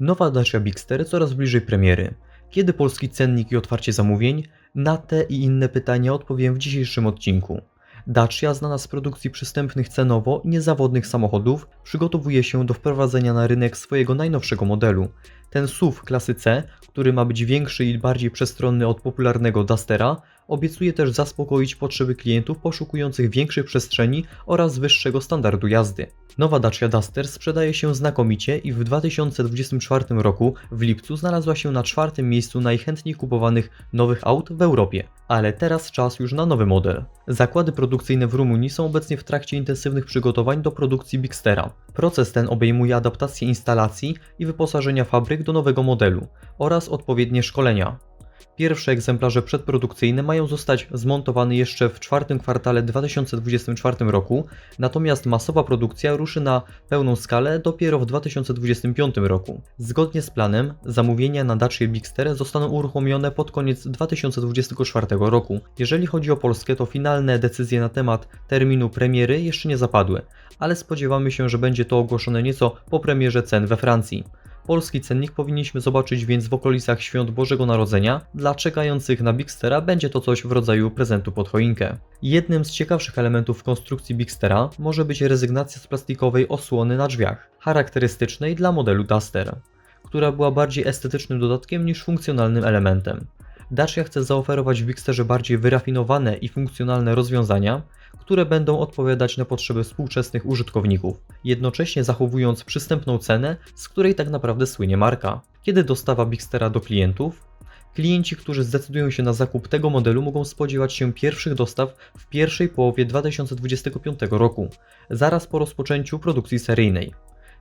Nowa Dacia Bigster coraz bliżej premiery. Kiedy polski cennik i otwarcie zamówień? Na te i inne pytania odpowiem w dzisiejszym odcinku. Dacia, znana z produkcji przystępnych cenowo i niezawodnych samochodów, przygotowuje się do wprowadzenia na rynek swojego najnowszego modelu. Ten SUV klasy C, który ma być większy i bardziej przestronny od popularnego Dustera, obiecuje też zaspokoić potrzeby klientów poszukujących większych przestrzeni oraz wyższego standardu jazdy. Nowa Dacia Duster sprzedaje się znakomicie i w 2024 roku w lipcu znalazła się na czwartym miejscu najchętniej kupowanych nowych aut w Europie. Ale teraz czas już na nowy model. Zakłady produkcyjne w Rumunii są obecnie w trakcie intensywnych przygotowań do produkcji Bigstera. Proces ten obejmuje adaptację instalacji i wyposażenia fabryk do nowego modelu oraz odpowiednie szkolenia. Pierwsze egzemplarze przedprodukcyjne mają zostać zmontowane jeszcze w czwartym kwartale 2024 roku, natomiast masowa produkcja ruszy na pełną skalę dopiero w 2025 roku. Zgodnie z planem, zamówienia na Dacia Bigster zostaną uruchomione pod koniec 2024 roku. Jeżeli chodzi o Polskę, to finalne decyzje na temat terminu premiery jeszcze nie zapadły, ale spodziewamy się, że będzie to ogłoszone nieco po premierze cen we Francji. Polski cennik powinniśmy zobaczyć więc w okolicach świąt Bożego Narodzenia. Dla czekających na Bigstera będzie to coś w rodzaju prezentu pod choinkę. Jednym z ciekawszych elementów konstrukcji Bigstera może być rezygnacja z plastikowej osłony na drzwiach, charakterystycznej dla modelu Duster, która była bardziej estetycznym dodatkiem niż funkcjonalnym elementem. Dacia chce zaoferować w Bigsterze bardziej wyrafinowane i funkcjonalne rozwiązania, które będą odpowiadać na potrzeby współczesnych użytkowników, jednocześnie zachowując przystępną cenę, z której tak naprawdę słynie marka. Kiedy dostawa Bigstera do klientów? Klienci, którzy zdecydują się na zakup tego modelu, mogą spodziewać się pierwszych dostaw w pierwszej połowie 2025 roku, zaraz po rozpoczęciu produkcji seryjnej.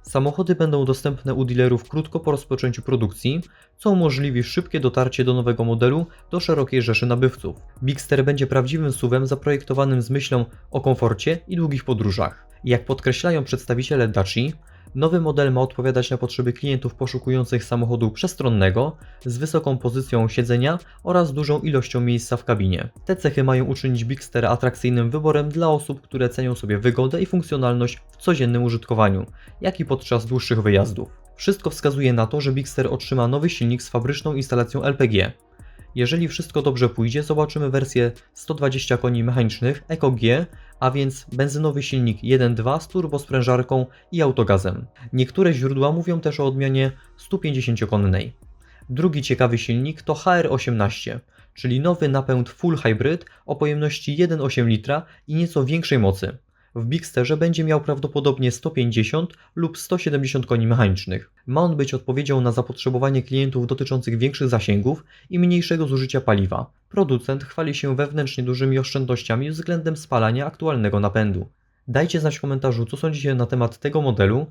Samochody będą dostępne u dealerów krótko po rozpoczęciu produkcji, co umożliwi szybkie dotarcie do nowego modelu do szerokiej rzeszy nabywców. Bigster będzie prawdziwym SUV-em zaprojektowanym z myślą o komforcie i długich podróżach. Jak podkreślają przedstawiciele Daci, nowy model ma odpowiadać na potrzeby klientów poszukujących samochodu przestronnego, z wysoką pozycją siedzenia oraz dużą ilością miejsca w kabinie. Te cechy mają uczynić Bigster atrakcyjnym wyborem dla osób, które cenią sobie wygodę i funkcjonalność w codziennym użytkowaniu, jak i podczas dłuższych wyjazdów. Wszystko wskazuje na to, że Bigster otrzyma nowy silnik z fabryczną instalacją LPG. Jeżeli wszystko dobrze pójdzie, zobaczymy wersję 120 koni mechanicznych EcoG, a więc benzynowy silnik 1.2 z turbosprężarką i autogazem. Niektóre źródła mówią też o odmianie 150-konnej. Drugi ciekawy silnik to HR18, czyli nowy napęd full hybrid o pojemności 1,8 litra i nieco większej mocy. W Bigsterze będzie miał prawdopodobnie 150 lub 170 koni mechanicznych. Ma on być odpowiedzią na zapotrzebowanie klientów dotyczących większych zasięgów i mniejszego zużycia paliwa. Producent chwali się wewnętrznie dużymi oszczędnościami względem spalania aktualnego napędu. Dajcie znać w komentarzu, co sądzicie na temat tego modelu